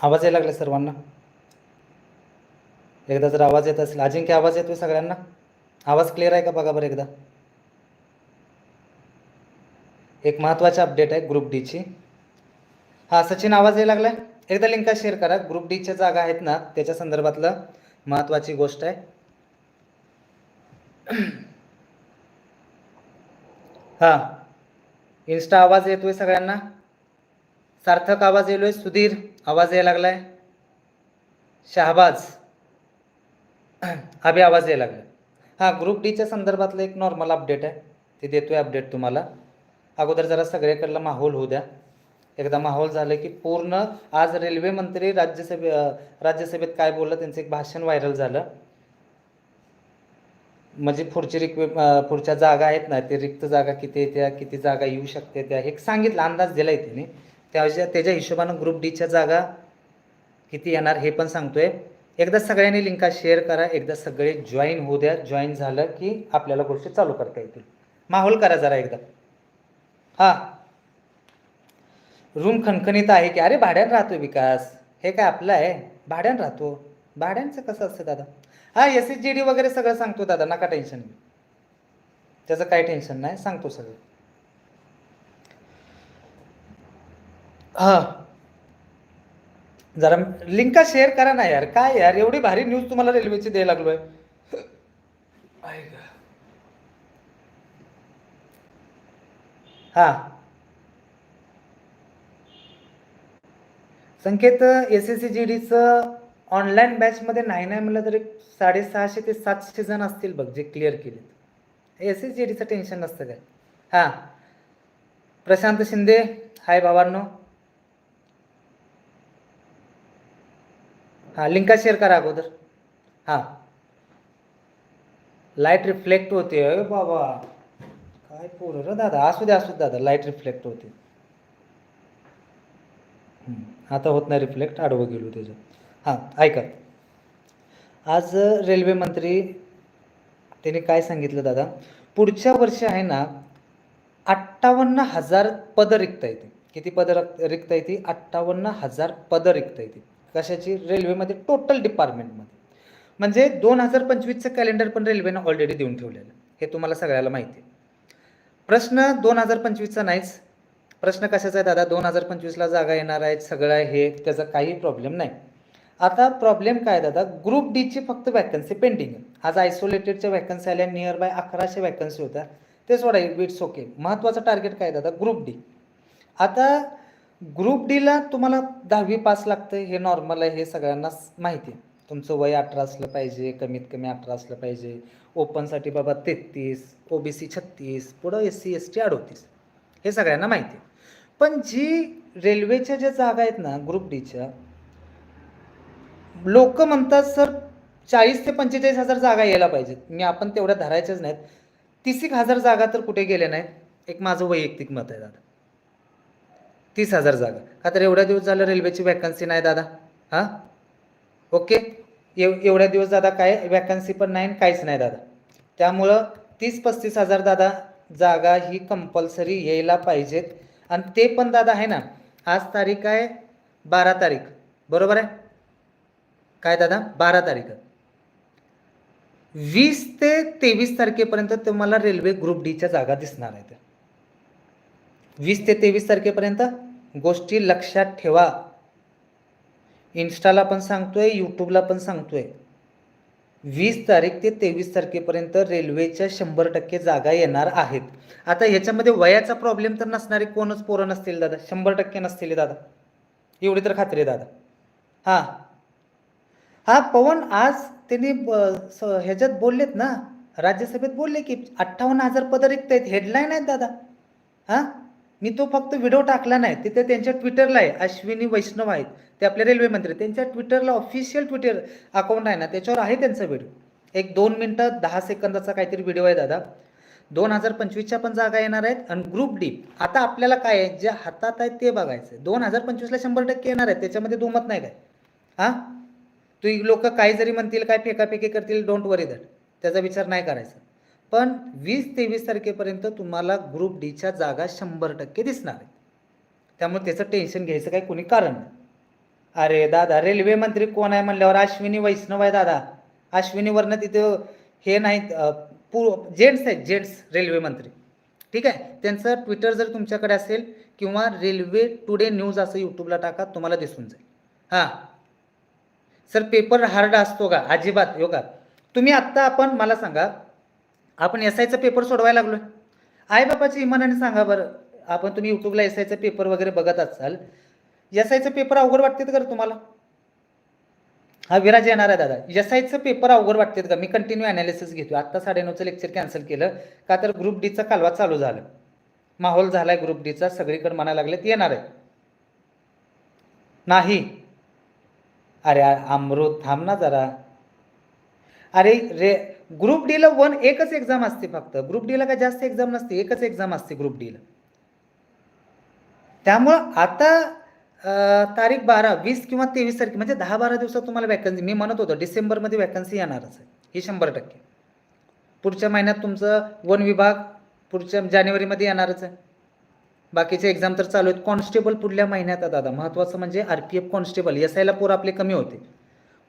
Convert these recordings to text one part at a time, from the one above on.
आवाज यायला लागला सर्वांना. एकदा जर आवाज येत असेल अजिंक्य आवाज येतोय सगळ्यांना? आवाज क्लिअर आहे का बघा बरं एकदा? एक महत्त्वाची अपडेट आहे ग्रुप डीची हां सचिन आवाज यायला लागलाय? एकदा लिंका शेअर करा. ग्रुप डीच्या जागा आहेत ना त्याच्या संदर्भातलं महत्त्वाची गोष्ट आहे. हां. इन्स्टा आवाज येतोय सगळ्यांना? सार्थक आवाज येलोय सुधीर आवाज यायला लागलाय. शहाबाज अभि आवाज यायला लागला हां ग्रुप डीच्या संदर्भातलं एक नॉर्मल अपडेट आहे. ते देतोय अपडेट तुम्हाला. अगोदर जरा सगळ्याकडला माहोल होऊ द्या. एकदा माहोल झालं की पूर्ण आज रेल्वे मंत्री राज्यसभे राज्यसभेत काय बोललं त्यांचं एक भाषण व्हायरल झालं. म्हणजे पुढची रिक्वे पुढच्या जागा आहेत ना ते रिक्त जागा किती येत्या किती जागा येऊ शकते त्या हे सांगितलं अंदाज दिलाय त्याने. त्याच्या त्याच्या हिशोबानं ग्रुप डीच्या जागा किती येणार हे पण सांगतोय. एकदा सगळ्यांनी लिंका शेअर करा. एकदा सगळे जॉईन होऊ द्या. जॉईन झालं की आपल्याला गोष्टी चालू करता येतील. माहोल करा जरा एकदा. हां. रूम खणखणीत आहे की अरे भाड्यानं राहतो विकास. हे काय आपलं आहे? भाड्यानं राहतो. भाड्यांचं कसं असतं दादा? हां एस एस जी डी वगैरे सगळं सांगतो दादा. नका टेन्शन त्याचं काही टेन्शन नाही. सांगतो सगळं. हां. जरा लिंका शेअर करा ना यार. काय यार? एवढी भारी न्यूज तुम्हाला रेल्वेची द्यायला लागलोय. आहे का? हा. Sanket S S C G डीचं online बॅचमध्ये नाही नाही म्हणलं तरी साडेसहाशे ते सातशे जण असतील बघ जे क्लिअर केलेत. एस एस जी डीचं टेन्शन नसतं काय? हां. प्रशांत शिंदे हाय बाबांनो हां लिंका शेअर करा अगोदर? हां. लाइट रिफ्लेक्ट होते अरे बाबा. काय पोरं रे दादा? असू दे असू दे दादा. लाइट रिफ्लेक्ट होते. आता होत नाही रिफ्लेक्ट आडवं गेलो त्याचं. हां ऐका. आज रेल्वे मंत्री त्यांनी काय सांगितलं दादा? पुढच्या वर्षी आहे ना अठ्ठावन्न हजार पदं रिक्त येते किती पदं रक- रिक्त येते अठ्ठावन्न हजार पदं रिक्त येते कशाची? रेल्वेमध्ये टोटल डिपार्टमेंटमध्ये म्हणजे दोन हजार पंचवीसचं कॅलेंडर पण रेल्वेनं ऑलरेडी देऊन ठेवलेलं. आहे. हे तुम्हाला सगळ्याला माहिती आहे. प्रश्न दोन हजार पंचवीसचा नाहीच. प्रश्न कशाचा आहे दादा? दोन हजार पंचवीसला जागा येणार आहेत सगळं आहे हे त्याचा काही प्रॉब्लेम नाही. आता प्रॉब्लेम काय आहे दादा? ग्रुप डीची फक्त वॅकन्सी पेंडिंग आहे. आज आयसोलेटेडच्या वॅकन्सी आल्या नियर बाय अकराशे वॅकन्सी होत्या. ते सोडा इट्स ओके महत्त्वाचं टार्गेट काय दादा? ग्रुप डी आता ग्रुप डीला तुम्हाला दहावी पास लागतं हे नॉर्मल आहे हे सगळ्यांना माहिती आहे. तुमचं वय अठरा असलं पाहिजे कमीत कमी अठरा असलं पाहिजे. ओपनसाठी बाबा तेहतीस ओ बी सी छत्तीस पुढं एस सी एस टी अडोतीस. हे सगळ्यांना माहिती आहे. पण जी रेल्वेच्या ज्या जागा आहेत ना ग्रुप डीच्या लोक म्हणतात सर चाळीस ते पंचेचाळीस हजार जागा यायला पाहिजेत. मी आपण तेवढ्या धरायच्याच नाहीत. तीस एक हजार जागा तर कुठे गेल्या नाहीत? एक माझं वैयक्तिक मत आहे दादा. तीस हजार जागा. का तर एवढ्या दिवस झालं रेल्वेची वॅकन्सी नाही दादा. हां? ओके एव एवढ्या दिवस दादा काय वॅकन्सी पण नाही आणि काहीच नाही दादा. त्यामुळं तीस पस्तीस हजार दादा जागा ही कंपल्सरी यायला पाहिजेत. आणि ते पण दादा आहे ना आज तारीख आहे बारा तारीख. बरोबर आहे? काय दादा? बारा तारीख. वीस ते तेवीस तारखेपर्यंत तुम्हाला रेल्वे ग्रुप डीच्या जागा दिसणार आहेत. वीस ते तेवीस तारखेपर्यंत गोष्टी लक्षात ठेवा. इन्स्टाला पण सांगतोय यूट्यूबला पण सांगतोय. वीस तारीख ते तेवीस तारखेपर्यंत रेल्वेच्या शंभर टक्के जागा येणार आहेत. आता ह्याच्यामध्ये वयाचा प्रॉब्लेम तर नसणारे कोणच पोरं नसतील दादा? शंभर टक्के नसतील दादा. एवढी तर खात्री आहे दादा. हां. हां पवन आज त्यांनी ब- स- ह्याच्यात बोललेत ना राज्यसभेत बोलले की अठ्ठावन्न हजार पदं रिक्त आहेत. हेडलाईन आहेत दादा. हां? मी तो फक्त व्हिडिओ टाकला नाही तिथे त्यांच्या ट्विटरला आहे अश्विनी वैष्णव आहेत ते आपले रेल्वे मंत्री. त्यांच्या ट्विटरला ऑफिशियल ट्विटर अकाउंट आहे ना त्याच्यावर आहे त्यांचा व्हिडिओ एक दोन मिनटं दहा सेकंदाचा काहीतरी व्हिडिओ आहे दादा. दोन हजार पंचवीसच्या पण जागा येणार आहेत आणि ग्रुप डी आता आपल्याला काय आहे जे हातात आहे ते बघायचं दोन हजार पंचवीसला शंभर टक्के येणार आहेत त्याच्यामध्ये दुमत नाही काय? हां? तू लोक काही जरी म्हणतील काय फेकाफेकी करतील डोंट वरी दॅट त्याचा विचार नाही करायचा. पण वीस तेवीस तारखेपर्यंत तुम्हाला ग्रुप डीच्या जागा शंभर टक्के दिसणार आहेत. त्यामुळे त्याचं टेन्शन घ्यायचं काही कोणी कारण नाही. अरे दादा रेल्वे मंत्री कोण आहे म्हणल्यावर अश्विनी वैष्णव आहे दादा. अश्विनीवरनं तिथं हे नाहीत पू जेंट्स आहेत जेंट्स रेल्वे मंत्री. ठीक आहे? त्यांचं ट्विटर जर तुमच्याकडे असेल किंवा रेल्वे टुडे न्यूज असं यूट्यूबला टाका तुम्हाला दिसून जाईल. हां. सर पेपर हार्ड असतो का? अजिबात योगा. तुम्ही आत्ता आपण मला सांगा आपण एस आयचा पेपर सोडवायला लागलो आई बापाची इमानाने सांगा बरं. आपण तुम्ही यूट्यूबला एस आयचा पेपर वगैरे बघत असाल एस आयचा पेपर अवघड वाटते का तुम्हाला? हा विराज येणार आहे दादा. एस आयचं पेपर अवघड वाटते का? मी कंटिन्यू अनालिसिस घेतो आत्ता साडेनऊचं लेक्चर कॅन्सल केलं का तर ग्रुप डीचा कालवा चालू झाला. माहोल झालाय ग्रुप डीचा सगळीकडे म्हणायला लागलेत येणार आहे नाही. अरे अमृत थांब ना जरा. अरे रे ग्रुप डीला वन एकच एक्झाम असते फक्त. ग्रुप डीला काय जास्त एक्झाम नसते एकच एक्झाम असते ग्रुप डीला. त्यामुळं आता तारीख बारा वीस किंवा तेवीस तारीख म्हणजे दहा बारा दिवसात तुम्हाला वॅकन्सी मी म्हणत होतो डिसेंबरमध्ये वॅकन्सी येणारच आहे. ही शंभर टक्के. पुढच्या महिन्यात तुमचं वन विभाग पुढच्या जानेवारीमध्ये येणारच आहे. बाकीचे एक्झाम तर चालू आहेत. कॉन्स्टेबल पुढल्या महिन्यात आहे दादा. महत्त्वाचं म्हणजे R P F constable S आयला पोर आपले कमी होते.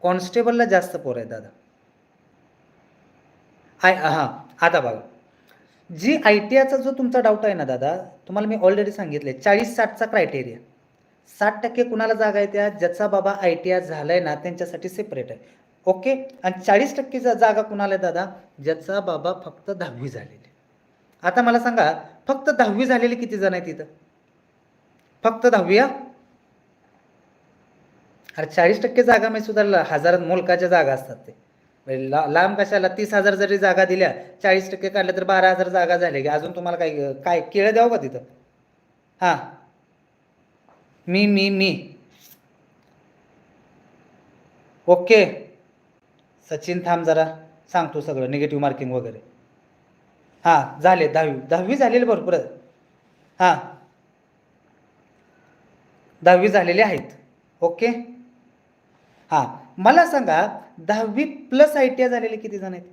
कॉन्स्टेबलला जास्त पोर आहे दादा. आय हां आता बघा. जी आय टी आयचा जो तुमचा डाऊट आहे ना दादा तुम्हाला मी ऑलरेडी सांगितले चाळीस साठचा क्रायटेरिया साठ टक्के कुणाला जागा आहे त्या? ज्याचा बाबा आय टी आय झाला आहे ना त्यांच्यासाठी सेपरेट आहे. ओके आणि चाळीस टक्के जागा कुणाला आहे दादा? ज्याचा बाबा फक्त दहावी झालेली आता मला सांगा फक्त दहावी झालेली किती जण आहेत तिथं फक्त दहावी हा? अरे चाळीस टक्के जागा मी सुद्धा ल- हजारात मुलकाच्या जागा असतात ते. म्हणजे ला लांब कशाला? तीस हजार जरी जागा दिल्या चाळीस टक्के काढल्या तर बारा हजार जागा झाल्या की अजून तुम्हाला काय काय केळं द्यावं का तिथं? हां. मी मी मी. ओके. सचिन थांब जरा. सांगतो सगळं निगेटिव्ह मार्किंग वगैरे. हां झाले दहावी. दहावी झालेले भरपूर आहेत. हां. दहावी झालेले आहेत. ओके? हां. मला सांगा दहावी प्लस आय टी आय झालेले किती जण आहेत?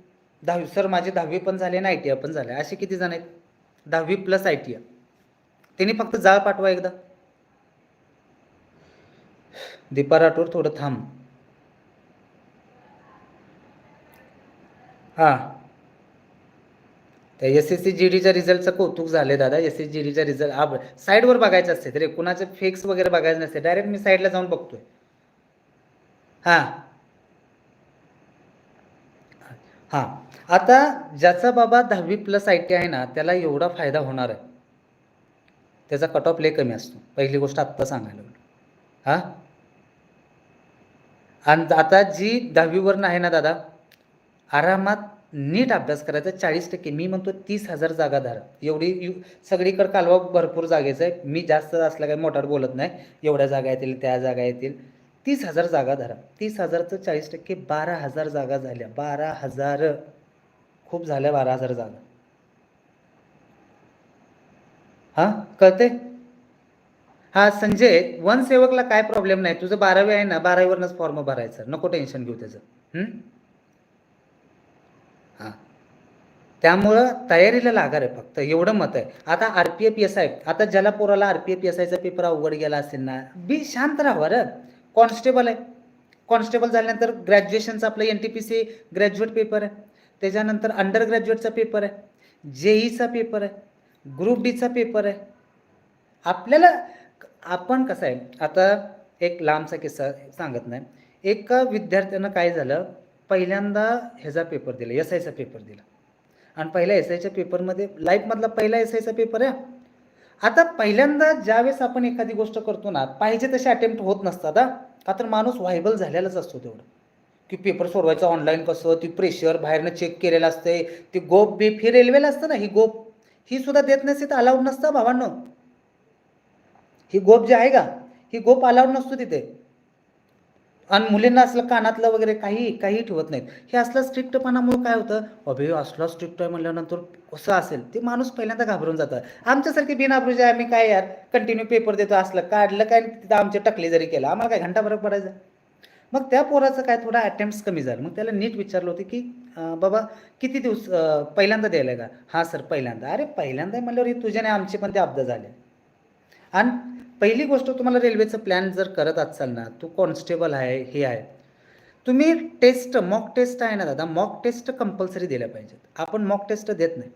दहावी सर माझे दहावी पण झाले आणि आय टी आय पण झाले. असे किती जण आहेत? दहावी प्लस आय टी आय त्यांनी फक्त जाळ पाठवा एकदा. दीपा राठोड थोडं थांब. हां. त्या एस एस सी जी डीच्या रिझल्टचं कौतुक झाले दादा. एस एस जी डीच्या रिझल्ट आप साईडवर बघायचं असते रे कुणाचे फेक्स वगैरे बघायचं नसते. डायरेक्ट मी साईडला जाऊन बघतोय. हां. हां. आता ज्याचा बाबा दहावी प्लस आय टी आहे ना त्याला एवढा फायदा होणार आहे. त्याचा कट ऑफ लय कमी असतो. पहिली गोष्ट आत्ता सांगायला हां? आणि आता जी दहावीवरनं आहे ना दादा आरामात नीट अभ्यास करायचा चाळीस टक्के. मी म्हणतो तीस हजार जागा धरा. एवढी यु सगळीकडं कालवा भरपूर जागेचं आहे. मी जास्त असल्या काही मोठार बोलत नाही. एवढ्या जागा येतील त्या जागा येतील. तीस हजार जागा धरा. तीस हजारचं चाळीस टक्के बारा हजार जागा झाल्या. बारा हजार. खूप झाल्या बारा हजार जागा. हा? कळते हा संजय वनसेवकला काय प्रॉब्लेम नाही? तुझं बारावी आहे ना बारावीवरनच फॉर्म भरायचा. नको टेन्शन घेऊ त्याचं. हां? त्यामुळं तयारीला लागार आहे फक्त. एवढं मत आहे. आता R P F S I आता ज्याला पोराला आर पी एफ एस आयचा पेपर अवघड गेला असेल ना बी शांत राहावं रे कॉन्स्टेबल आहे. कॉन्स्टेबल झाल्यानंतर ग्रॅज्युएशनचा आपलं N T P C graduate paper आहे. त्याच्यानंतर अंडर ग्रॅज्युएटचा पेपर आहे. जेईचा पेपर आहे. ग्रुप डीचा पेपर आहे. आपल्याला आपण कसं आहे आता एक लांबचा किस्सा सांगत नाही. एका विद्यार्थ्यानं काय झालं पहिल्यांदा ह्याचा पेपर दिला एस आयचा पेपर दिला. आणि पहिल्या एस आयच्या पेपरमध्ये लाईफमधला पहिला एस आयचा पेपर आहे. आता पहिल्यांदा ज्यावेळेस आपण एखादी गोष्ट करतो ना पाहिजे तसे अटेम्प्ट होत नसतात हा. का तर माणूस व्हायबल झालेलाच असतो तेवढं. की पेपर सोडवायचं ऑनलाईन कसं ती प्रेशर बाहेरनं चेक केलेलं असतंय ती गोप बीप ही रेल्वेला असतं ना ही गोप. ही सुद्धा देत नसते तर अलाउड नसतं भावांनो. ही गोप जी आहे का? ही गोप अलाउड नसतो तिथे. आणि मुलींना असलं कानातलं वगैरे काही काही ठेवत नाहीत. हे असलं स्ट्रिक्टपणामुळे काय होतं? अभे असला स्ट्रिक्ट आहे म्हटल्यानंतर कसं असेल? ते माणूस पहिल्यांदा घाबरून जातं. आमच्यासारखे बिनाबरूचे आम्ही काय यार? कंटिन्यू पेपर देतो असलं काढलं काय तिथं आमचे टकले जरी केलं आम्हाला काय घंटा फरक पडायचा? मग त्या पोराचं काय थोडा अटेम्प्ट कमी झालं. मग त्याला नीट विचारलं होतं की बाबा किती दिवस पहिल्यांदा द्यायला का? हां सर पहिल्यांदा. अरे पहिल्यांदा म्हणल्यावर तुझ्याने आमचे पण ते अब्द झाले. आणि पहिली गोष्ट तुम्हाला रेल्वेचं प्लॅन जर करत असाल ना तू कॉन्स्टेबल आहे हे आहे. तुम्ही टेस्ट मॉक टेस्ट आहे ना दादा मॉक टेस्ट कंपल्सरी दिल्या पाहिजेत. आपण मॉक टेस्ट देत नाही.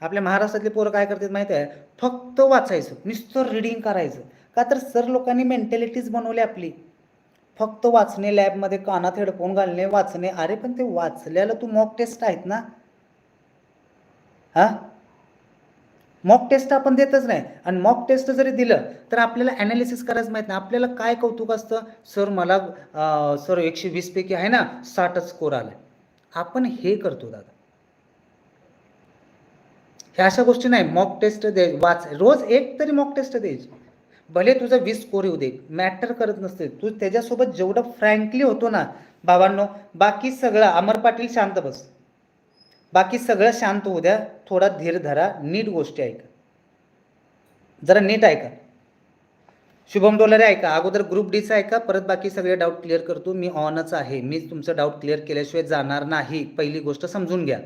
आपल्या महाराष्ट्रातले पोरं काय करतात माहिती आहे? फक्त वाचायचं नुसतं रिडिंग करायचं. का तर सर लोकांनी मेंटॅलिटीज बनवली आपली. फक्त वाचणे लॅबमध्ये कानात हेडफोन घालणे वाचणे. अरे पण ते वाचल्याला तू मॉक टेस्ट आहेत ना? हां? मॉक टेस्ट आपण देतच नाही. आणि मॉक टेस्ट जरी दिलं तर आपल्याला ॲनालिसिस करायचं माहीत नाही. आपल्याला काय कौतुक असतं? सर मला सर एकशे वीसपैकी आहे ना साठच स्कोर आला. आपण हे करतो दादा. ह्या अशा गोष्टी नाही. मॉक टेस्ट दे वाच. रोज एक तरी मॉक टेस्ट द्यायची भले तुझा वीस स्कोर येऊ दे. मॅटर करत नसते. तू त्याच्यासोबत जेवढं फ्रँकली होतो ना बाबांनो बाकी सगळं अमर पाटील शांत बस. बाकी सगळं शांत होऊ द्या. थोडा धीर धरा. नीट गोष्टी ऐका. जरा नीट ऐका. शुभम डोलारे ऐका. अगोदर ग्रुप डीचं ऐका. परत बाकी सगळे डाऊट क्लिअर करतो. मी ऑनच आहे. मी तुमचं डाऊट क्लिअर केल्याशिवाय जाणार नाही. पहिली गोष्ट समजून घ्या.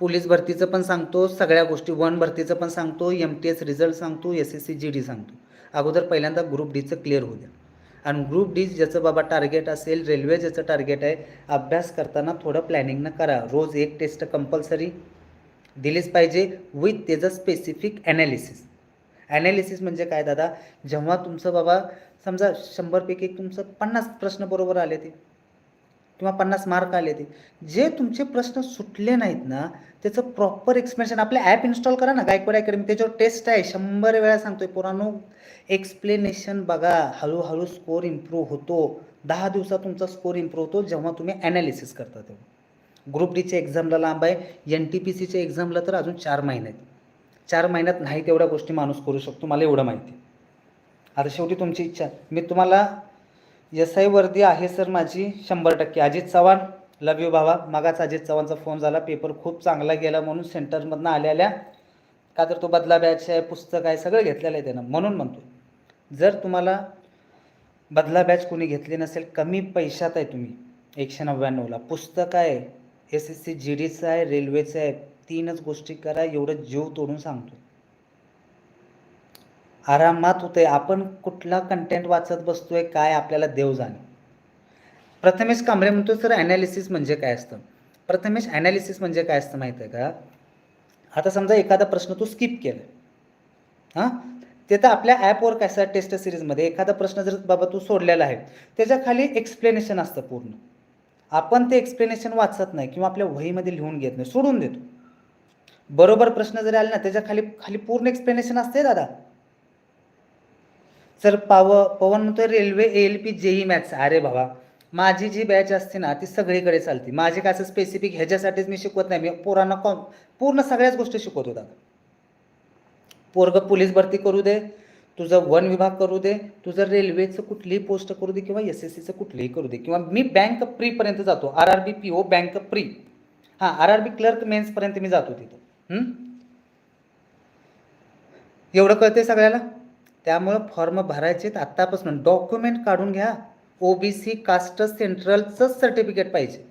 पोलीस भरतीचं पण सांगतो. सगळ्या गोष्टी वन भरतीचं पण सांगतो. एम टी एस रिझल्ट सांगतो. S S C G D सांगतो. अगोदर पहिल्यांदा ग्रुप डीचं क्लिअर होऊ द्या. आणि ग्रुप डी ज्याचं बाबा टार्गेट असेल रेल्वे ज्याचं टार्गेट आहे अभ्यास करताना थोडं प्लॅनिंगनं करा. रोज एक टेस्ट कंपल्सरी दिलीच पाहिजे विथ त्याचं स्पेसिफिक ॲनालिसिस ॲनालिसिस म्हणजे काय दादा? जेव्हा तुमचं बाबा समजा शंभरपैकी तुमचं पन्नास प्रश्न बरोबर आले ते. किंवा पन्नास मार्क आले ते. जे तुमचे प्रश्न सुटले नाहीत ना त्याचं प्रॉपर एक्सप्लेनेशन आपलं ॲप इन्स्टॉल करा ना. गायकवाड अकॅडमी त्याच्यावर टेस्ट आहे. शंभर वेळा सांगतोय पोरांनो. एक्सप्लेनेशन बघा. हळूहळू स्कोर इम्प्रूव्ह होतो. दहा दिवसात तुमचा स्कोर इम्प्रूव्ह होतो. जेव्हा तुम्ही ॲनालिसिस करता तेव्हा. ग्रुप डीच्या एक्झामला लांब आहे. एन टी पी सीच्या एक्झामला तर अजून चार महिने आहेत. चार महिन्यात नाही तेवढ्या गोष्टी माणूस करू शकतो. मला एवढं माहिती आहे. आता शेवटी तुमची इच्छा. मी तुम्हाला एस आय वर्दी आहे सर माझी शंभर टक्के. अजित चव्हाण लव यू भावा. मागाच अजित चव्हाणचा फोन झाला पेपर खूप चांगला गेला म्हणून सेंटरमधनं आलेल्या. का तर तो बदला बॅच आहे पुस्तक आहे सगळं घेतलेलं आहे त्यानं म्हणून म्हणतो जर तुम्हाला बदला बॅच कोणी घेतली नसेल कमी पैशात आहे तुम्ही एकशे नव्याण्णवला पुस्तक आहे एस एस सी जी डीचं आहे रेल्वेचं आहे तीनच गोष्टी करा एवढं जीव तोडून सांगतो आरामात होते. आपण कुठला कंटेंट वाचत बसतोय काय आपल्याला देव जाणे. प्रथमेश कांबळे म्हणतो सर ॲनालिसिस म्हणजे काय असतं? प्रथमेश ॲनालिसिस म्हणजे काय असतं माहीत आहे का? आता समजा एखादा प्रश्न तू स्किप केला हां? ते तर आपल्या ॲपवर काय असतं टेस्ट सिरीजमध्ये एखादा प्रश्न जर बाबा तू सोडलेला आहे त्याच्याखाली एक्सप्लेनेशन असतं पूर्ण. आपण ते एक्सप्लेनेशन वाचत नाही किंवा आपल्या वहीमध्ये लिहून घेत नाही सोडून देतो. बरोबर प्रश्न जरी आले ना त्याच्याखाली खाली पूर्ण एक्सप्लेनेशन असते दादा. सर पाव पवन म्हणतो railway A L P J E maths अरे बाबा माझी जी बॅच असते ना ती सगळीकडे चालते. माझे काय असं स्पेसिफिक ह्याच्यासाठीच मी शिकवत नाही. मी पोरांना कॉम पूर्ण सगळ्याच गोष्टी शिकवत होता. पोरग पोलीस भरती करू दे तुझं वन विभाग करू दे तुझं रेल्वेचं कुठलीही पोस्ट करू दे किंवा एस एस सीचं कुठलीही करू दे. किंवा मी बँक प्रीपर्यंत जातो. R R B P O bank pre हां आर आर बी क्लर्क मेन्सपर्यंत मी जातो तिथं. एवढं कळते सगळ्याला? त्यामुळं फॉर्म भरायचे आत्तापासून. डॉक्युमेंट काढून घ्या. ओ बी सी कास्ट सेंट्रलचंच सर्टिफिकेट पाहिजे.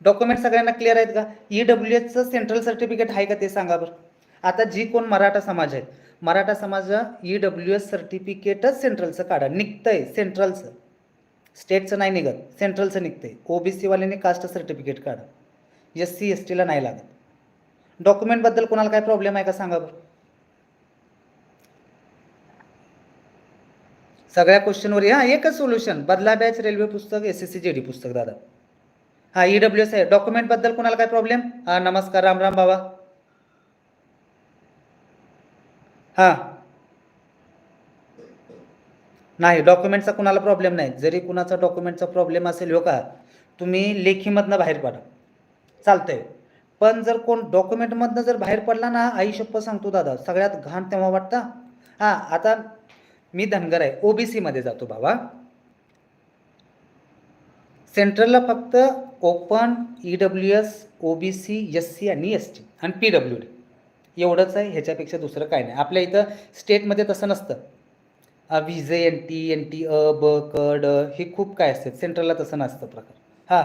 डॉक्युमेंट सगळ्यांना क्लिअर आहेत का? ई डब्ल्यू एसचं सेंट्रल सर्टिफिकेट आहे का ते सांगा बरं. आता जी कोण मराठा समाज आहेत मराठा समाज ई डब्ल्यू एस सर्टिफिकेटच सेंट्रलचं काढा. निघतंय सेंट्रलचं स्टेटचं नाही निघत सेंट्रलचं निघतंय. ओ बी सीवाल्याने कास्ट सर्टिफिकेट काढा. एस सी एस टीला नाही लागत. डॉक्युमेंटबद्दल कोणाला काय प्रॉब्लेम आहे का सांगा बरं. सगळ्या क्वेश्चनवर हां एकच सोल्युशन बदला बॅच रेल्वे पुस्तक S S C G D पुस्तक दादा. हां ई डब्ल्यू एस आहे. डॉक्युमेंटबद्दल कोणाला काय प्रॉब्लेम हां नमस्कार राम राम बाबा हां. नाही डॉक्युमेंटचा कुणाला प्रॉब्लेम नाही. जरी कुणाचा डॉक्युमेंटचा प्रॉब्लेम असेल हो का तुम्ही लेखीमधनं बाहेर पडा. चालतंय. पण जर कोण डॉक्युमेंटमधनं जर बाहेर पडला ना आई शप्प सांगतो दादा. सगळ्यात घाण तेव्हा वाटतं. हां आता मी धनगर आहे. ओबीसीमध्ये जातो बाबा. सेंट्रलला फक्त open E W S O B C S C आणि एस टी आणि पी डब्ल्यू डी एवढंच आहे. ह्याच्यापेक्षा दुसरं काय नाही. आपल्या इथं स्टेटमध्ये तसं नसतं. V J N T N T अ ब क ड हे खूप काय असते सेंट्रलला तसं नसतं प्रकार. हा.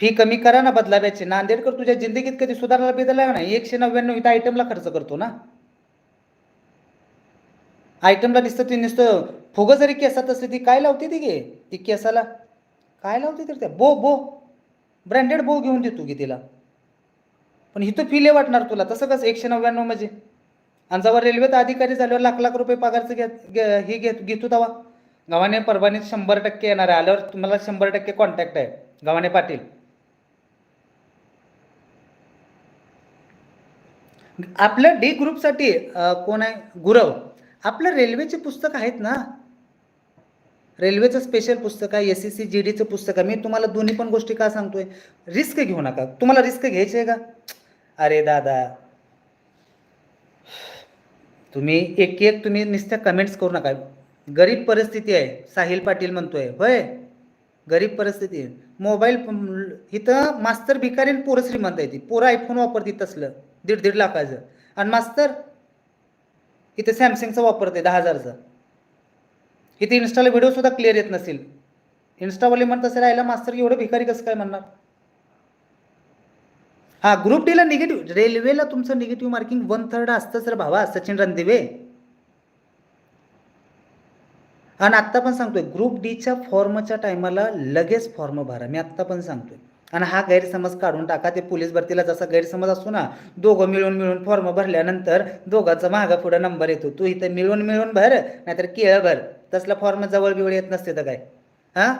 फी कमी करा ना बदलाव्याची. नांदेडकर तुझ्या जिंदगीत कधी सुधारला बदलला नाही. एकशे नव्याण्णव इथं आयटमला खर्च करतो ना. आयटमला दिसतं ती नुसतं फुगं जरी केसात असली ती काय लावते ती गे? ती केसाला? काय लावते तर त्या? बो बो. ब्रँडेड बो घेऊन देतो की तिला. पण इथं फिले वाटणार तुला. तसं कसं? एकशे नव्याण्णव म्हणजे. आणि जवळ रेल्वेत अधिकारी झाल्यावर लाख लाख रुपये पगारचं घेत घे- हे घेत घेतो तेव्हा गव्हाणे परभणीत शंभर टक्के येणार आहे. आल्यावर तुम्हाला शंभर टक्के कॉन्टॅक्ट आहे. गव्हाणे पाटील. आपल्या डी ग्रुपसाठी कोण आहे? गुरव. आपलं रेल्वेचे पुस्तक आहेत ना? रेल्वेचं स्पेशल पुस्तक आहे एस एस सी जी डीचं पुस्तक आहे. मी तुम्हाला दोन्ही पण गोष्टी का सांगतोय? रिस्क घेऊ नका. तुम्हाला रिस्क घ्यायची आहे का? अरे दादा. तुम्ही एक एक तुम्ही नुसत्या कमेंट्स करू नका. गरीब परिस्थिती आहे साहिल पाटील म्हणतोय. होय? गरीब परिस्थिती आहे. मोबाईल इथं मास्तर भिकारी आणि पोरं श्रीमंत आहे ती पोरं आयफोन वापरते तसलं. दीड दीड लाखाचं. आणि मास्तर इथे सॅमसंगचं वापरते दहा हजारचं. इथे इन्स्टाला व्हिडिओसुद्धा क्लिअर येत नसेल. इन्स्टावाले म्हणत असेल राहिला मास्तर एवढं भिकारी कसं काय म्हणणार? हा ग्रुप डीला निगेटिव्ह रेल्वेला तुमचं निगेटिव्ह मार्किंग वन थर्ड असतं सर भावा सचिन रणदिवे. आणि आत्ता पण सांगतोय ग्रुप डीच्या फॉर्मच्या टायमाला लगेच फॉर्म भरा. मी आत्ता पण सांगतोय. आणि हा गैरसमज काढून टाका. ते पोलीस भरतीला जसा गैरसमज असतो ना दोघं मिळून मिळून फॉर्म भरल्यानंतर दोघांचा मागा पुढे नंबर येतो. तू इथं मिळून मिळून भर नाहीतर केळं भर. तसला फॉर्म जवळ बिवळ येत नसते तर काय? हां?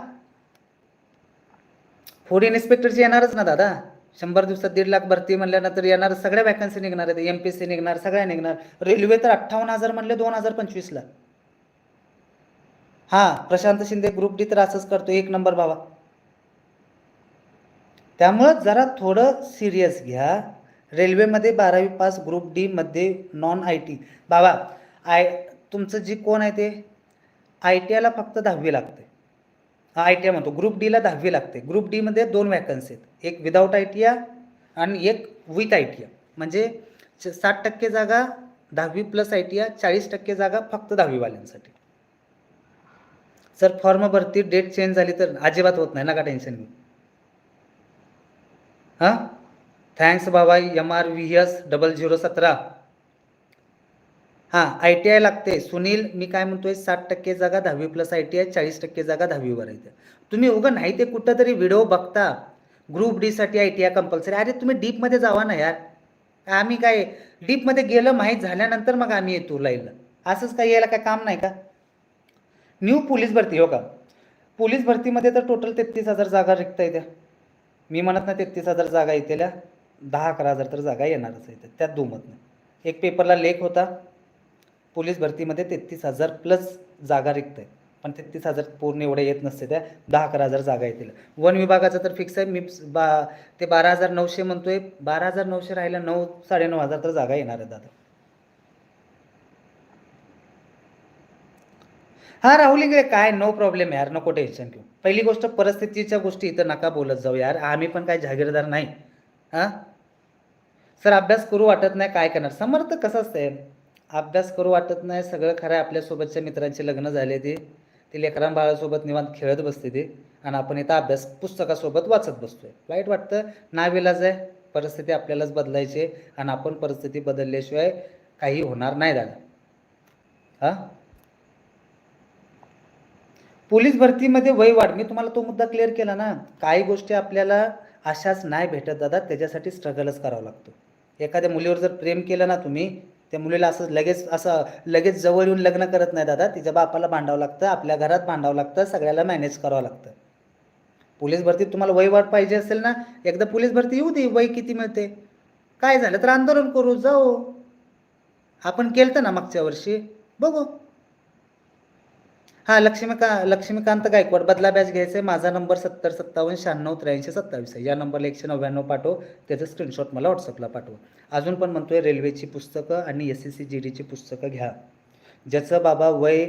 फूड इन्स्पेक्टरची येणारच ना दादा. शंभर दिवसात दीड लाख भरती म्हणल्यानंतर येणार सगळ्या वॅकन्सी निघणार आहेत. एम पी सी निघणार सगळ्या निघणार. रेल्वे तर अठ्ठावन्न हजार म्हणले दोन हजार पंचवीसला. हां प्रशांत शिंदे ग्रुप डी तर असंच करतो एक नंबर बाबा. त्यामुळं जरा थोडं सिरियस घ्या. रेल्वेमध्ये बारावी पास ग्रुप डीमध्ये नॉन आय टी बाबा आय तुमचं जी कोण आहे ते? आय टी आयला फक्त दहावी लागते. आय टी आय म्हणतो. ग्रुप डीला दहावी लागते. ग्रुप डीमध्ये दोन वॅकन्सी आहेत. एक विदाऊट आय टी आय आणि एक विथ आय टी आय म्हणजे साठ टक्के जागा दहावी प्लस आय टी आय चाळीस टक्के जागा फक्त दहावीवाल्यांसाठी. सर फॉर्म भरती डेट चेंज झाली तर अजिबात होत नाही. नका टेन्शन घेऊन हां? थँक्स बाबा M R V S double zero सतरा. हां आय टी आय लागते. सुनील मी काय म्हणतोय साठ टक्के जागा दहावी प्लस आय टी आय चाळीस टक्के जागा दहावीवर आहे तुम्ही उगं नाही ते कुठं तरी व्हिडिओ बघता ग्रुप डीसाठी आय टी आय कंपल्सरी अरे तुम्ही डीपमध्ये जावा ना यार. आम्ही काय डीपमध्ये गेलं माहीत झाल्यानंतर मग आम्ही येतो लाईनला. असंच काय यायला काय काम नाही का? न्यू पोलीस भरती हो का? पोलीस भरतीमध्ये तर टोटल तेहतीस हजार जागा रिक्त येत्या मी म्हणत ना तेहतीस हजार जागा येतेल्या दहा अकरा हजार तर जागा येणारच आहेत त्यात दुमत नाही. एक पेपरला लेख होता पोलीस भरतीमध्ये तेहतीस हजार प्लस जागा रिक्त आहेत. पण तेहतीस हजार पूर्ण एवढ्या येत नसते त्या दहा अकरा हजार जागा येतील. वन विभागाचं तर फिक्स आहे. मी बा ते बारा हजार नऊशे म्हणतोय. बारा हजार नऊशे राहिला नऊ साडेनऊ हजार तर जागा येणार आहेत दादा हा राहुल इंगळे काय? नो प्रॉब्लेम यार नको टेन्शन घेऊ. पहिली गोष्ट परिस्थितीच्या गोष्टी इथं नका बोलत जाऊ यार. आम्ही पण काय जागीरदार नाही. हां? सर अभ्यास करू वाटत नाही काय करणार? समर्थ कसं असते अभ्यास करू वाटत नाही सगळं खरं आहे. आपल्यासोबतच्या मित्रांचे लग्न झाले ते. ते लेकरां बाळासोबत निवांत खेळत बसते ते. आणि आपण इथं अभ्यास पुस्तकासोबत वाचत बसतोय. वाईट वाटतं नाविलाज आहे. परिस्थिती आपल्यालाच बदलायची आहे. आणि आपण परिस्थिती बदलल्याशिवाय काही होणार नाही दादा. हां? पोलीस भरतीमध्ये वय वाढ. मी तुम्हाला तो मुद्दा क्लिअर केला ना काही गोष्टी आपल्याला अशाच नाही भेटत दादा त्याच्यासाठी स्ट्रगलच करावा लागतो. एखाद्या मुलीवर जर प्रेम केलं ना तुम्ही त्या मुलीला असं लगेच असं लगेच जवळ येऊन लग्न करत नाही दादा तिच्या बापाला भांडावं लागतं आपल्या घरात भांडावं लागतं सगळ्याला मॅनेज करावं लागतं. पोलीस भरतीत तुम्हाला वय वाढ पाहिजे असेल ना एकदा पोलीस भरती येऊ दे वय किती मिळते. काय झालं तर आंदोलन करू जाऊ. आपण केलं ना मागच्या वर्षी? बघू. हा लक्ष्मीका लक्ष्मीकांत गायकवाड बदला बॅच घ्यायचा. आहे माझा नंबर सत्तर सत्तावन्न शहाण्णव त्र्याऐंशी सत्तावीस आहे. या नंबरला एकशे नव्याण्णव पाठव. त्याचं स्क्रीनशॉट मला व्हॉट्सअपला पाठवा. अजून पण म्हणतोय रेल्वेची पुस्तकं आणि एस एस सी जी डीची पुस्तकं घ्या. ज्याचं बाबा वय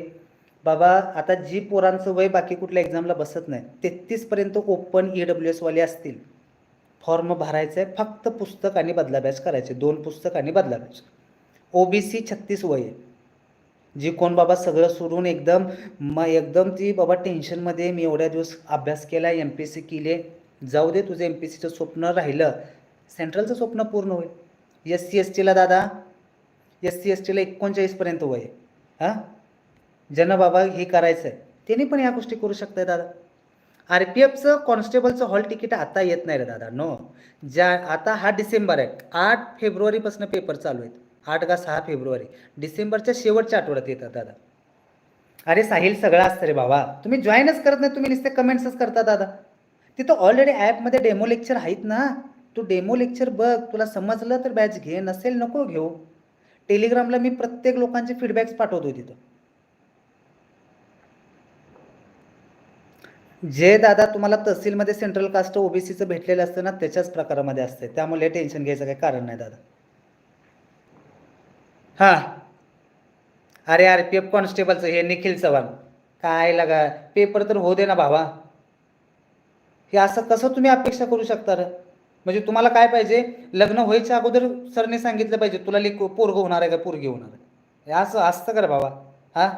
बाबा आता जी पोरांचं वय बाकी कुठल्या एक्झामला बसत नाही तेहतीसपर्यंत ओपन ई डब्ल्यू एसवाले असतील. फॉर्म भरायचं आहे फक्त पुस्तक आणि बदलाभ्यास करायचे. दोन पुस्तक आणि बदलाभ्यास ओ बी सी छत्तीस वय. आहे जी कोण बाबा सगळं सोडून एकदम मग एकदम ती बाबा टेन्शनमध्ये मी एवढ्या दिवस अभ्यास केला एम पी एस सी केले. जाऊ दे तुझं एम पी एस सीचं स्वप्न राहिलं. सेंट्रलचं स्वप्न पूर्ण होईल. एस सी एस टीला दादा. एस सी एस टीला एकोणचाळीसपर्यंत वय हां? ज्यांना बाबा हे करायचं आहे त्यांनी पण ह्या गोष्टी करू शकताय दादा. आर पी एफचं कॉन्स्टेबलचं हॉल तिकीट आता येत नाही रे दादा नो ज्या आता हा डिसेंबर आहे. आठ फेब्रुवारीपासून पेपर चालू आहेत. आठ का सहा फेब्रुवारी. डिसेंबरच्या शेवटच्या आठवड्यात येतात दादा. अरे साहिल सगळं असतं रे बाबा तुम्ही जॉईनच करत नाही तुम्ही नुसते कमेंट्सच करता दादा. तिथं ऑलरेडी ॲपमध्ये डेमो लेक्चर आहेत ना. तू डेमो लेक्चर बघ तुला समजलं तर बॅच घे नसेल नको घेऊ. टेलिग्रामला मी प्रत्येक लोकांचे फीडबॅक्स पाठवतो तिथं. जे दादा तुम्हाला तहसीलमध्ये सेंट्रल कास्ट ओबीसीचं भेटलेलं असतं ना त्याच्याच प्रकारामध्ये असते त्यामुळे टेन्शन घ्यायचं काही कारण नाही दादा. हां. अरे आर पी एफ कॉन्स्टेबलचं हे निखिल चव्हाण. काय लगा पेपर तर होऊ दे ना भावा. हे असं कसं तुम्ही अपेक्षा करू शकता रे? म्हणजे तुम्हाला काय पाहिजे? लग्न व्हायच्या अगोदर सरने सांगितलं पाहिजे तुला लेख पोरग होणार आहे का? पोरगी होणार आहे. हे असं असतं का बाबा हा?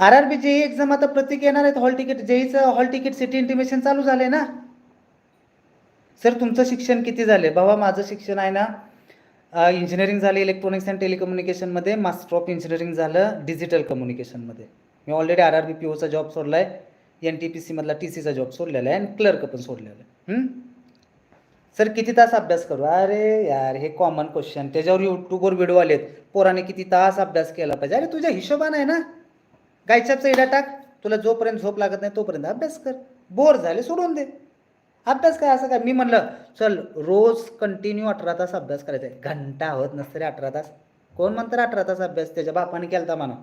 R R B J E exam आता प्रत्येक येणार आहेत. हॉल तिकीट जेईचं हॉल तिकीट सिटी इंटिमेशन चालू झालंय ना? सर तुमचं शिक्षण किती झाले बाबा माझं शिक्षण आहे ना इंजिनिअरिंग झालं इलेक्ट्रॉनिक्स अँड टेलिकम्युनिकेशनमध्ये मास्टर ऑफ इंजिनिअरिंग झालं डिजिटल कम्युनिकेशनमध्ये मी already R R B P Ocha job सोडला आहे एन टी पी सीमधला टी सीचा जॉब सोडलेला आहे आणि क्लर्क पण सोडलेला आहे. सर किती तास अभ्यास करू? अरे यार हे कॉमन क्वेश्चन त्याच्यावर यूट्यूबवर व्हिडिओ आलेत. पोराने किती तास अभ्यास केला पाहिजे? अरे तुझ्या हिशोबानं आहे ना. गायछापचा इडा टाक. तुला जोपर्यंत झोप लागत नाही तोपर्यंत अभ्यास कर. बोर झाले सोडून दे. अभ्यास काय असं काय? मी म्हणलं चल रोज कंटिन्यू अठरा तास अभ्यास करायचा आहे घंटा होत नसते रे अठरा तास. कोण म्हणतं अठरा तास अभ्यास? त्याच्या बापाने केलता म्हणा.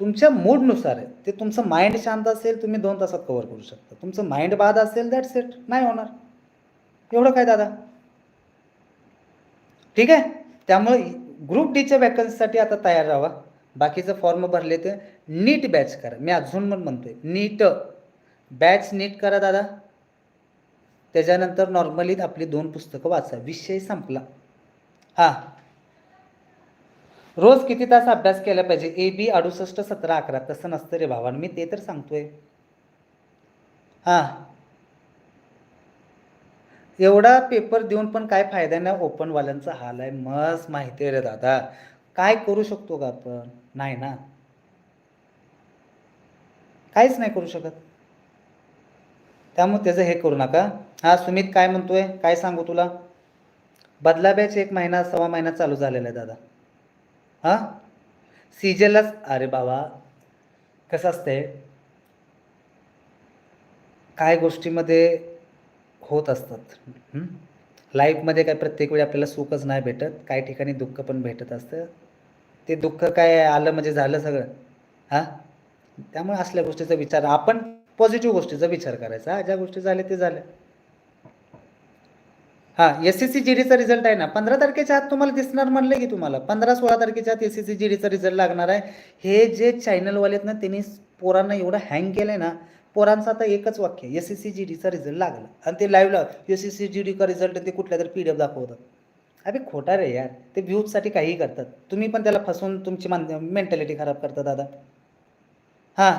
तुमच्या मूडनुसार आहे. ते तुमचं माइंड शांत असेल तुम्ही दोन तासात कव्हर करू शकता. तुमचं माइंड बाद असेल दॅट सेट नाही होणार. एवढं काय दादा? ठीक आहे? त्यामुळे ग्रुप डीच्या वॅकन्सीसाठी आता तयार राहा. बाकीचं फॉर्म भरले तर नीट बॅच करा. मी अजून पण म्हणतोय नीट बॅच नीट करा दादा. त्याच्यानंतर नॉर्मली आपली दोन पुस्तकं वाचा. विषय संपला. हां. रोज किती तास अभ्यास केला पाहिजे? ए बी अडुसष्ट सतरा अकरा. तसं नसतं रे भावान मी ते तर सांगतोय. हां. एवढा पेपर देऊन पण काय फायदा नाही ओपनवाल्यांचा हाल आहे मस्त माहिती आहे रे दादा. काय करू शकतो का आपण? नाही ना? काहीच नाही करू शकत. त्यामुळे त्याचं हे करू नका. हा सुमित काय म्हणतोय? काय सांगू तुला? बदला बॅच एक महिना सव्वा महिना चालू झालेला आहे दादा. हां? सीजेलाच अरे बाबा. कसं असतंय? काय गोष्टीमध्ये होत असतात. लाईफमध्ये काय प्रत्येक वेळी आपल्याला सुखच नाही भेटत. काही ठिकाणी दुःख पण भेटत असतं. ते दुःख काय आलं म्हणजे झालं सगळं. हां? त्यामुळे असल्या गोष्टीचा विचार आपण पॉझिटिव्ह गोष्टीचा विचार करायचा. ज्या गोष्टी झाल्या ते झाल्या. हां एस सी सी जी डीचा रिझल्ट आहे ना. पंधरा तारखेच्या आत तुम्हाला दिसणार म्हणलं की तुम्हाला. पंधरा सोळा तारखेच्या आत एस सी सी जी डीचा रिझल्ट लागणार आहे. हे जे चॅनलवाले आहेत ना त्यांनी पोरांना एवढं हँग केलं आहे ना पोरांचं आता एकच वाक्य एस एस सी जी डीचा रिझल्ट लागला. आणि ते लाईव्हला एस एस सी जी डीचा रिझल्ट ते कुठल्या तरी पी डी एफ दाखवतात अरे खोटा रे यार. ते व्ह्यूजसाठी काहीही करतात. तुम्ही पण त्याला फसवून तुमची मान मेंटॅलिटी खराब करता दादा. हां.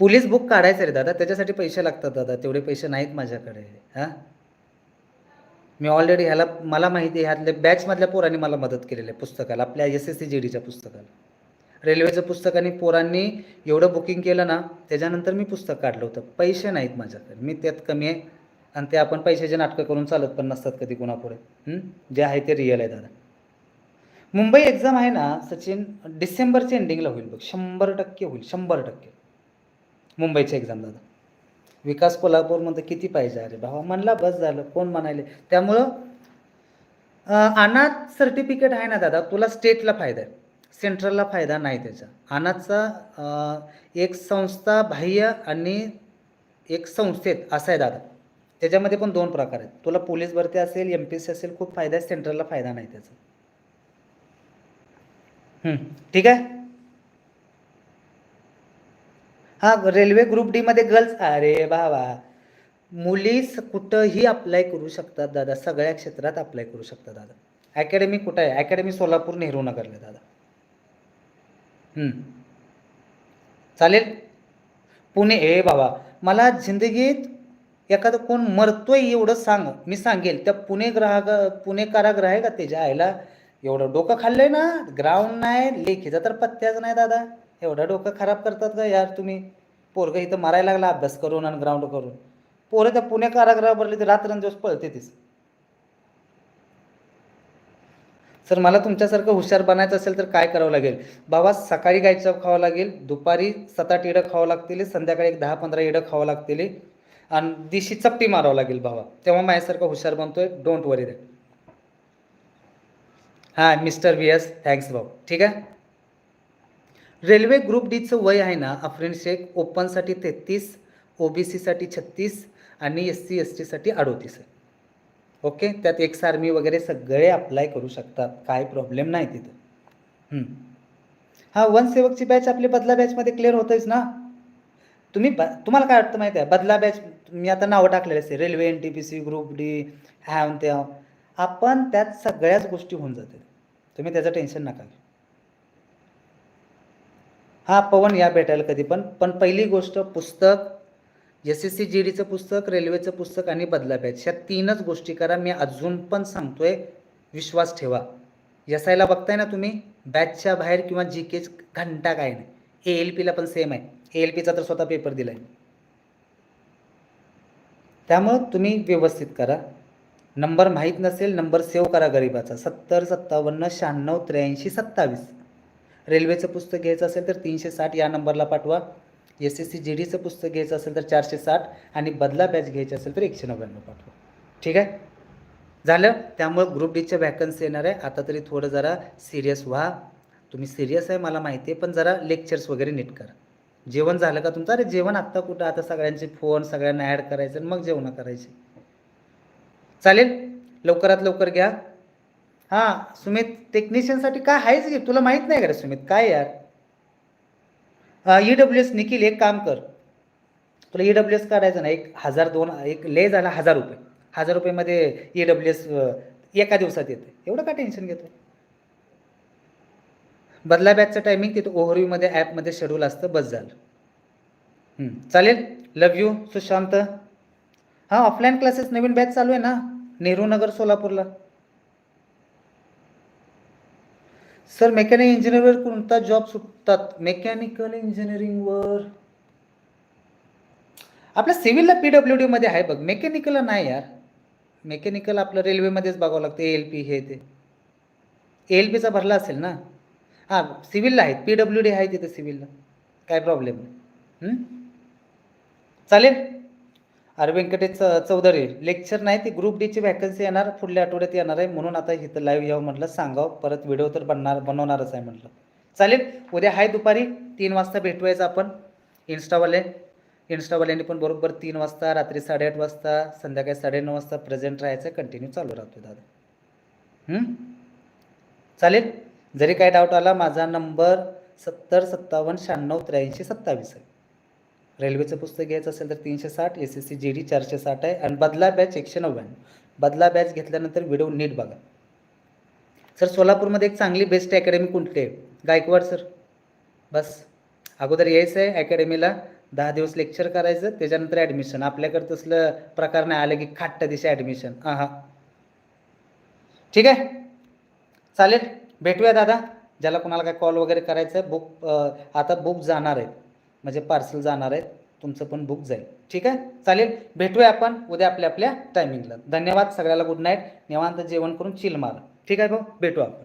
पोलीस बुक काढायचं रे दादा त्याच्यासाठी पैसे लागतात दादा तेवढे पैसे नाहीत माझ्याकडे हां? मी ऑलरेडी ह्याला मला माहिती आहे ह्यातल्या बॅचमधल्या पोरांनी मला मदत केलेली आहे पुस्तकाला आपल्या एस एस सी जी डीच्या पुस्तकाला. रेल्वेचं पुस्तक आणि पोरांनी एवढं बुकिंग केलं ना त्याच्यानंतर मी पुस्तक काढलं होतं. पैसे नाहीत माझ्याकडे मी त्यात कमी आहे. आणि ते आपण पैशाचे नाटकं करून चालत पण नसतात कधी कोणापुढे जे आहे ते रिअल आहे दादा. मुंबई एक्झाम आहे ना सचिन डिसेंबरच्या एंडिंगला होईल बघ शंभर टक्के होईल शंभर टक्के. मुंबईची एक्झाम दादा विकास कोल्हापूरमध्ये किती पाहिजे? अरे भावा म्हणला बस झालं कोण म्हणाले? त्यामुळं अनाथ सर्टिफिकेट आहे ना दादा तुला स्टेटला फायदा आहे. सेंट्रलला फायदा नाही त्याचा. अनाथचा एक संस्था बाह्य आणि एक संस्थेत असं आहे दादा. त्याच्यामध्ये पण दोन प्रकार आहेत. तुला पोलीस भरती असेल एम पी सी असेल खूप फायदा आहे. सेंट्रलला फायदा नाही त्याचा. ठीक आहे? हा रेल्वे ग्रुप डी मध्ये गर्ल्स अरे बाबा मुली स- कुठंही अप्लाय करू शकतात दादा. सगळ्या क्षेत्रात अप्लाय करू शकतात दादा. अकॅडमी कुठं आहे? अकॅडमी सोलापूर नेहरू नगरला आहे दादा. चालेल? पुणे ए बाबा मला जिंदगीत एखादं कोण मरतोय एवढं सांग. मी सांगेल. त्या पुणे ग्राहक पुणे कारागृह आहे का? त्याच्या आईला एवढं डोकं खाल्लंय ना? ग्राउंड नाही लेखीचा तर पत्त्याच नाही दादा. एवढं डोकं खराब करतात का यार तुम्ही. पोरगं इथं मारायला लागला अभ्यास करून आणि ग्राउंड करून. पोरं त्या पुणे कारागृहात भरले तर रात्रंदिवस पळते तीच. सर मला तुमच्यासारखं हुशार बनायचं असेल तर काय करावं लागेल? बाबा सकाळी गायचं खावं लागेल दुपारी सात आठ इडं खावं लागतील संध्याकाळी एक दहा पंधरा इडं खावं लागतील आणि दिशी चपटी मारावं लागेल बाबा. तेव्हा माझ्यासारखं हुशार बनतोय डोंट वरी दॅट हां मिस्टर बी एस थँक्स भाऊ. ठीक आहे? रेल्वे ग्रुप डीचं वय आहे ना अफरीन शेख ओपनसाठी तेहतीस ओ बी सीसाठी छत्तीस आणि एस सी एस टीसाठी अडोतीस आहे. ओके? त्यात एक्स आर्मी वगैरे सगळे अप्लाय करू शकतात. काय प्रॉब्लेम नाही तिथं. हां वनसेवकची वन सेवकची बॅच आपली बदला बॅचमध्ये क्लिअर होतच ना? तुम्ही ब तुम्हाला काय वाटतं माहिती आहे? बदला बॅच मी आता नावं टाकलेलं असते railway N T P C group D ह्या त्या. आपण त्यात सगळ्याच गोष्टी होऊन जातात. तुम्ही त्याचं टेन्शन नका घेऊ. हा पवन या भेटायला कधी पण. पण पहिली गोष्ट पुस्तक एस एस सी जी डीचं पुस्तक रेल्वेचं पुस्तक आणि बदला बॅच ह्या तीनच गोष्टी करा. मी अजून पण सांगतोय विश्वास ठेवा. एस आयला बघताय ना तुम्ही? बॅचच्या बाहेर किंवा जी केच घंटा काय नाही. ए एल पीला पण सेम आहे. ए एल पीचा तर स्वतः पेपर दिला आहे त्यामुळं तुम्ही व्यवस्थित करा. नंबर माहीत नसेल नंबर सेव्ह करा गरीबाचा. सत्तर सत्तावन्न शहाण्णव त्र्याऐंशी सत्तावीस. रेल्वेचं पुस्तक घ्यायचं असेल तर तीनशे साठ या नंबरला पाठवा. एस एस सी जी डीचं पुस्तक घ्यायचं असेल तर चारशे साठ आणि बदला बॅच घ्यायची असेल तर एकशे नव्याण्णव पाठवा. ठीक आहे? झालं? त्यामुळं ग्रुप डीच्या वॅकन्सी येणार आहे. आता तरी थोडं जरा सिरियस व्हा. तुम्ही सिरियस आहे मला माहिती आहे पण जरा लेक्चर्स वगैरे नीट करा. जेवण झालं का तुमचं? अरे जेवण आत्ता कुठं? आता सगळ्यांचे फोन सगळ्यांना ॲड करायचं आणि मग जेवणं करायचे. चालेल? लवकरात लवकर घ्या. हां सुमित टेक्निशियनसाठी काय आहेच की? तुला माहीत नाही का रे सुमित? काय यार? ई डब्ल्यू एस निखिल एक काम कर. तुला ई डब्ल्यू एस काढायचं ना एक हजार दोन एक ले झाला हजार रुपये. हजार रुपयेमध्ये ई डब्ल्यू एस एका दिवसात येते एवढं का टेन्शन घेतो बदला बॅचचं टायमिंग तिथं ओव्हरव्ह्यूमध्ये ॲपमध्ये शेड्यूल असतं बस झालं. चालेल? Love you Sushant. हां ऑफलाईन क्लासेस नवीन बॅच चालू आहे ना? नेहरू नगर सोलापूरला. सर मेकॅनिक इंजिनिअरवर कोणता जॉब सुटतात? मेकॅनिकल इंजिनिअरिंगवर आपल्या सिव्हिलला पी डब्ल्यू डीमध्ये आहे बघ. मेकॅनिकलला नाही यार. मेकॅनिकल आपलं रेल्वेमध्येच बघावं लागतं. ए एल पी हे ते. ए एल पीचा भरला असेल ना? हां सिव्हिलला आहेत. पी डब्ल्यू डी आहे तिथे सिव्हिलला काय प्रॉब्लेम नाही. चालेल? अरविंकटे व्यंकटेश च- चौधरी लेक्चर नाही ती ग्रुप डीची व्हॅकन्सी येणार पुढल्या आठवड्यात येणार आहे म्हणून आता इथं लाईव्ह यावं म्हटलं सांगावं परत व्हिडिओ तर बनणार बनवणारच आहे म्हटलं. चालेल उद्या आहे दुपारी तीन वाजता भेटवायचं आपण इन्स्टावाले इन्स्टावाल्यांनी पण बरोबर तीन वाजता रात्री साडेआठ वाजता संध्याकाळी साडेनऊ वाजता प्रेझेंट राहायचं कंटिन्यू चालू राहतो दादा. चालेल? जरी काय डाऊट आला माझा नंबर सत्तर सत्तावन्न शहाण्णव त्र्याऐंशी सत्तावीस आहे. रेल्वेचं पुस्तक घ्यायचं असेल तर तीनशे साठ S S C G D चारशे साठ आहे. आणि बदला बॅच एकशे नव्याण्णव. बदला बॅच घेतल्यानंतर व्हिडिओ नीट बघा. सर सोलापूरमध्ये एक चांगली बेस्ट अकॅडमी कोणती आहे? गायकवाड सर. बस. अगोदर यायचं आहे अकॅडमीला दहा दिवस लेक्चर करायचं त्याच्यानंतर ॲडमिशन आपल्याकडं तसलं प्रकार नाही. आलं की खाट्ट दिशा ॲडमिशन हां हां ठीक आहे? चालेल. भेटूया दादा. ज्याला कोणाला काय कॉल वगैरे करायचं आहे बुक आता बुक जाणार आहेत म्हणजे पार्सल जाणार आहेत. तुमचं पण बुक जाईल. ठीक आहे? चालेल? भेटूया आपण उद्या आपल्या आपल्या टायमिंगला धन्यवाद सगळ्याला. गुड नाईट निवांत जेवण करून चिल मार. ठीक आहे भाऊ? भेटू आपण.